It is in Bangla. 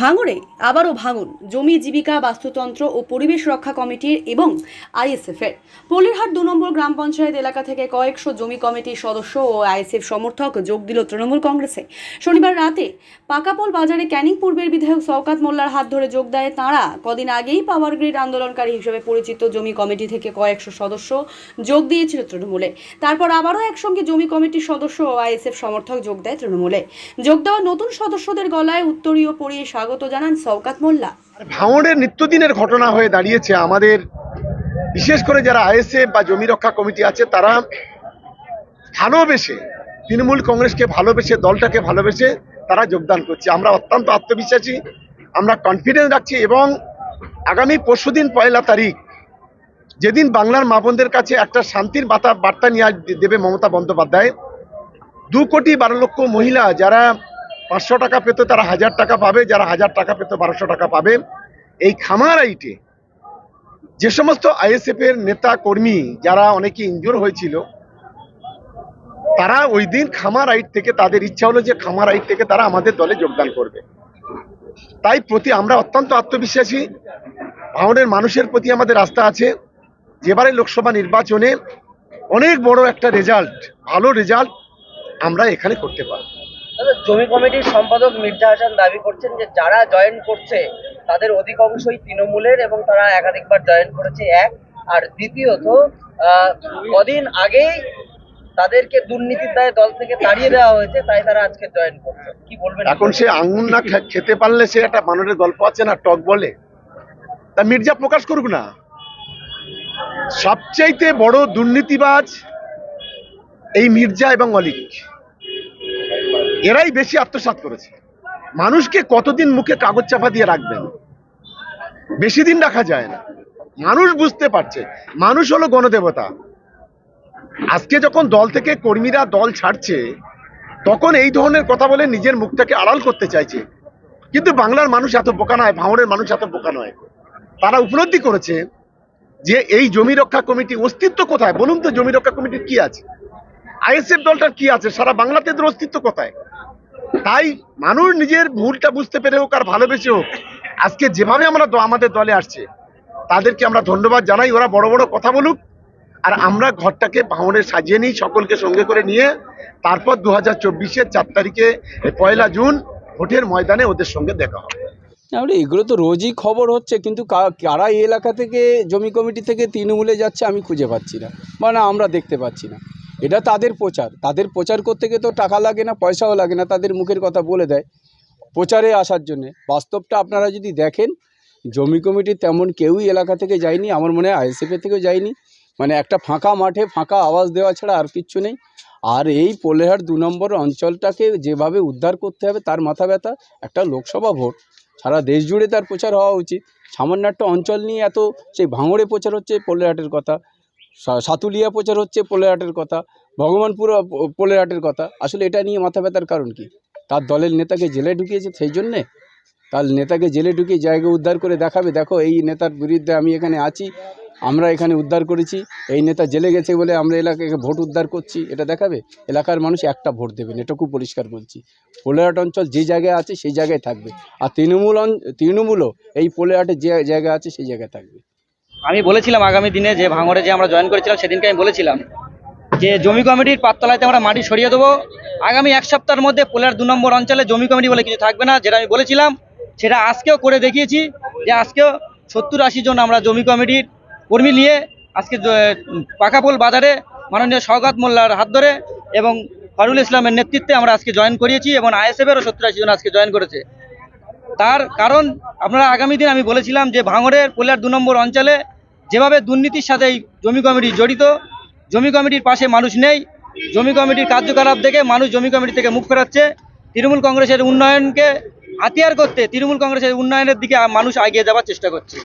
ভাঙড়ে আবারও ভাঙন, জমি জীবিকা, বাস্তুতন্ত্র ও পরিবেশ রক্ষা কমিটির এবং আইএসএফের। পল্লীরহাট দু নম্বর গ্রাম পঞ্চায়েত এলাকা থেকে কয়েকশো জমি কমিটির সদস্য ও আইএসএফ সমর্থক যোগ দিল তৃণমূল কংগ্রেসে। শনিবার রাতে পাকাপোল বাজারে ক্যানিং পূর্বের বিধায়ক শওকাত মোল্লার হাত ধরে যোগ দেয় তাঁরা। কদিন আগেই পাওয়ার গ্রিড আন্দোলনকারী হিসেবে পরিচিত জমি কমিটি থেকে কয়েকশো সদস্য যোগ দিয়েছিল তৃণমূলে। তারপর আবারও একসঙ্গে জমি কমিটির সদস্য ও আইএসএফ সমর্থক যোগ দেয় তৃণমূলে। যোগ দেওয়া নতুন সদস্যদের গলায় উত্তরীয় পরিয়ে স্বাগত জানান শওকাত মোল্লা। ভাঙড়ের নিত্যদিনের ঘটনা হয়ে দাঁড়িয়েছে আমাদের, বিশেষ করে যারা আইএসএফ বা জমি রক্ষা কমিটি আছে, তারা ভালোবেসে, তৃণমূল কংগ্রেসকে ভালোবেসে, দলটাকে ভালোবেসে তারা যোগদান করছে। আমরা অত্যন্ত আত্মবিশ্বাসী, আমরা কনফিডেন্স রাখছি এবং আগামী পরশুদিন পয়লা তারিখ, যেদিন বাংলার মা বোনদের কাছে একটা শান্তির বার্তা নিয়ে দেবে মমতা বন্দ্যোপাধ্যায়। দু কোটি বারো লক্ষ মহিলা যারা পাঁচশো টাকা পেত তারা হাজার টাকা পাবে, যারা হাজার টাকা পেত বারোশো টাকা পাবে এই খামার আইটে যে সমস্ত আইএসএফ এর নেতা কর্মী যারা অনেকে ইনজোর হয়েছিল, তারা ওই দিন খামার আইট থেকে তাদের ইচ্ছা হলো যে খামার আইট থেকে তারা আমাদের দলে যোগদান করবে। তাই প্রতি আমরা অত্যন্ত আত্মবিশ্বাসী। ভাঙনের মানুষের প্রতি আমাদের আস্থা আছে। যেবারে লোকসভা নির্বাচনে অনেক বড় একটা রেজাল্ট ভালো রেজাল্ট আমরা এখানে করতে পারব। জমি কমিটির সম্পাদক মির্জা হাসান দাবি করছেন যে যারা জয়েন করছে, তাদের অধিকাংশই তৃণমূলের এবং তারা একাধিকবার জয়েন করেছে এক। আর দ্বিতীয়ত কদিন আগেই তাদেরকে দুর্নীতির দায়ে দল থেকে তাড়িয়ে দেওয়া হয়েছে, তাই তারা আজকে জয়েন করছে। কি বলবেন? এখন সে আঙুল না খেতে পারলে সে একটা বানরের গল্প আছে না, টক বলে। তা মির্জা প্রকাশ করুক না। সবচাইতে বড় দুর্নীতিবাজ এই মির্জা এবং অলিক। এরাই বেশি আত্মসাৎ করেছে। মানুষকে কতদিন মুখে কাগজ চাপা দিয়ে রাখবেন? বেশি দিন রাখা যায় না। মানুষ বুঝতে পারছে। মানুষ হলো গণদেবতা। আজকে যখন দল থেকে কর্মীরা দল ছাড়ছে, তখন এই ধরনের কথা বলে নিজের মুখটাকে আড়াল করতে চাইছে। কিন্তু বাংলার মানুষ এত বোকা নয়, ভাঙড়ের মানুষ এত বোকা নয়। তারা উপলব্ধি করেছে যে এই জমি রক্ষা কমিটি অস্তিত্ব কোথায়? বলুন তো জমি রক্ষা কমিটির কি আছে? আইএসএফ দলটার কি আছে? সারা বাংলাতে অস্তিত্ব কোথায়? তাই মানুষ নিজের ভুলটা বুঝতে পেরে হোক আর ভালোবেসে হোক, আজকে যেভাবে আমরা আমাদের দলে আসছে, তাদেরকে আমরা ধন্যবাদ জানাই। ওরা বড় বড় কথা বলুক, আর আমরা ঘরটাকে ভাঙনে সাজিয়ে নিই সকলকে সঙ্গে করে নিয়ে। তারপর দু হাজার চব্বিশের চার তারিখে পয়লা জুন, ভোটের ময়দানে ওদের সঙ্গে দেখা হবে। তাহলে এগুলো তো রোজই খবর হচ্ছে, কিন্তু কারা এই এলাকা থেকে, জমি কমিটি থেকে তৃণমূলে যাচ্ছে, আমি খুঁজে পাচ্ছি না মানে আমরা দেখতে পাচ্ছি না। এটা তাদের প্রচার। তাদের প্রচার করতে গিয়ে তো টাকা লাগে না, পয়সাও লাগে না, তাদের মুখের কথা বলে দেয়। প্রচারে আসার জন্যে। বাস্তবটা আপনারা যদি দেখেন, জমি কমিটি তেমন কেউই এলাকা থেকে যায়নি, আমার মনে হয় আইএসএফের থেকেও যায়নি। মানে একটা ফাঁকা মাঠে ফাঁকা আওয়াজ দেওয়া ছাড়া আর কিচ্ছু নেই। আর এই পোলেহাট দু নম্বর অঞ্চলটাকে যেভাবে উদ্ধার করতে হবে, তার মাথা ব্যথা, একটা লোকসভা ভোট। সারা দেশ জুড়ে তার প্রচার হওয়া উচিত। সামান্য একটা অঞ্চল নিয়ে এত সেই ভাঙড়ে প্রচার হচ্ছে পোলেহাটের কথা। সাতুলিয়া প্রচার হচ্ছে পোলেহাটের কথা, ভগবানপুর প- পোলেহাটের কথা। আসলে এটা নিয়ে মাথা ব্যথার কারণ কি? তার দলের নেতাকে জেলে ঢুকিয়েছে সেই জন্যে? তার নেতাকে জেলে ঢুকিয়ে জায়গা উদ্ধার করে দেখাবে, দেখো এই নেতার বিরুদ্ধে আমি এখানে আছি, আমরা এখানে উদ্ধার করেছি, এই নেতা জেলে গেছে বলে আমরা এলাকাকে ভোট উদ্ধার করছি, এটা দেখাবে? এলাকার মানুষ একটা ভোট দেবেন এটুকু পরিষ্কার বলছি। পোলেহাট অঞ্চল যে জায়গায় আছে সেই জায়গায় থাকবে। আর তৃণমূল তৃণমূলও এই পোলেহাটের যে জায়গা আছে সেই জায়গায় থাকবে। আমি বলেছিলাম আগামী দিনে যে ভাঙড়ে যে আমরা জয়েন করেছিলাম, সেদিনকে আমি বলেছিলাম যে জমি কমিটির পাততলাতে আমরা মাটি সরিয়ে দেবো। আগামী এক সপ্তাহের মধ্যে পোলার দু নম্বর অঞ্চলে জমি কমিটি বলে কিছু থাকবে না, যেটা আমি বলেছিলাম, সেটা আজকেও করে দেখিয়েছি যে আজকেও সত্তর আশি জন আমরা জমি কমিটির কর্মী নিয়ে আজকে পাকাপোল বাজারে মাননীয় শওকাত মোল্লার হাত ধরে এবং ফারুল ইসলামের নেতৃত্বে আমরা আজকে জয়েন করিয়েছি এবং আইএসএফেরও সত্তর আশি জন আজকে জয়েন করেছে। তার কারণ, আপনারা আগামী দিন আমি বলেছিলাম যে ভাঙড়ের পোলার দু নম্বর অঞ্চলে যেভাবে দুর্নীতির সাথে জমি কমিটি জড়িত, জমি কমিটির পাশে মানুষ নেই, জমি কমিটির কার্যকলাপ দেখে মানুষ জমি কমিটি থেকে মুখ ফেরাচ্ছে। তৃণমূল কংগ্রেসের উন্নয়নকে হাতিয়ার করতে তৃণমূল কংগ্রেসের উন্নয়নের দিকে মানুষ এগিয়ে যাওয়ার চেষ্টা করছে।